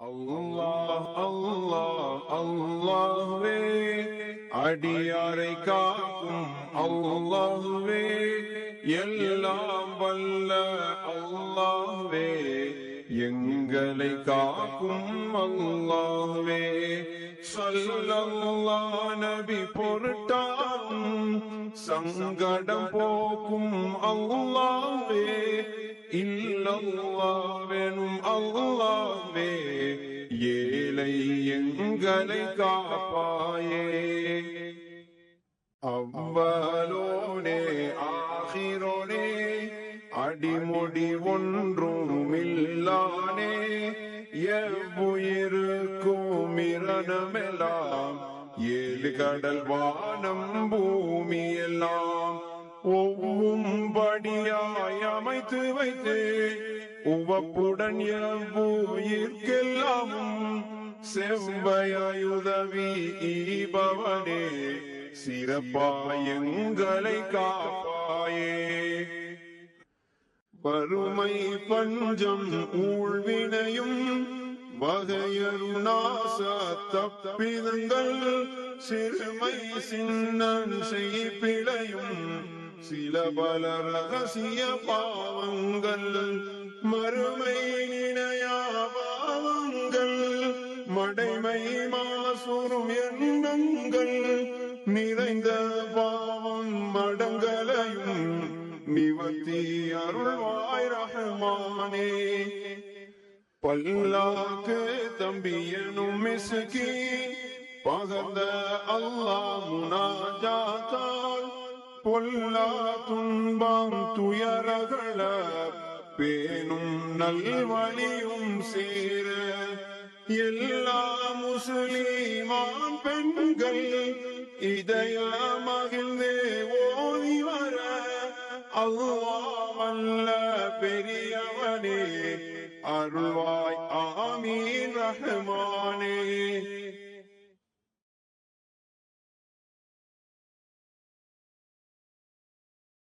அல்லாஹ் அல்லாஹ் அல்லாஹ்வே அடியாரை காக்கும் அல்லாஹ்வே எல்லாம் வல்ல அல்லாஹ்வே எங்களை காக்கும் அல்லாஹ்வே ஸல்லல்லாஹு நபி பொருட்டாகும் சங்கடம் போக்கும் அல்லாஹ்வே இல்லல்லாவெனும் அல்லாவே ஏழை எங்களை காப்பாயே. அவ்வளோனே ஆகிரோனே அடிமுடி ஒன்றும் இல்லானே எவ்வுயிருக்கும் இரணமெல்லாம் ஏழு கடல் வானம் பூமியெல்லாம் எல்லாம் ஒவ்வும் படியாய் அமைத்து வைத்து உவப்புடன் எவ்வுயிர்க்கெல்லாமும் செவ்வையாய் உதவி ஈபவனே சிறப்பாய் எங்களை காப்பாயே. வறுமை பஞ்சம் ஊழ்வினையும் வகையரு நாச தப்பிதங்கள் சிறுமை சின்னன் செய்பிழையும் சில பல ரகசிய பாவங்கள் மறுமை நினையா பாவங்கள் மடைமை மாசுரும் எண்ணங்கள் நிறைந்த பாவம் மடங்களையும் நிவர்த்தி அருள்வாய் ரஹமானே. பல்லாக்கு தம்பியனும் மிசுகி பகந்த அல்லாஹ் முனாஜாத்தால் பொல்லா துன்பம் துயரகள பேணும் நல்வழியும் சேர. எல்லா முஸ்லிமான் பெண்கள் இதய மகிழ்ந்தே ஓதி வர. அல்லாமல்ல பெரியவனே அருள்வாய் ஆமீன் ரஹ்மானே.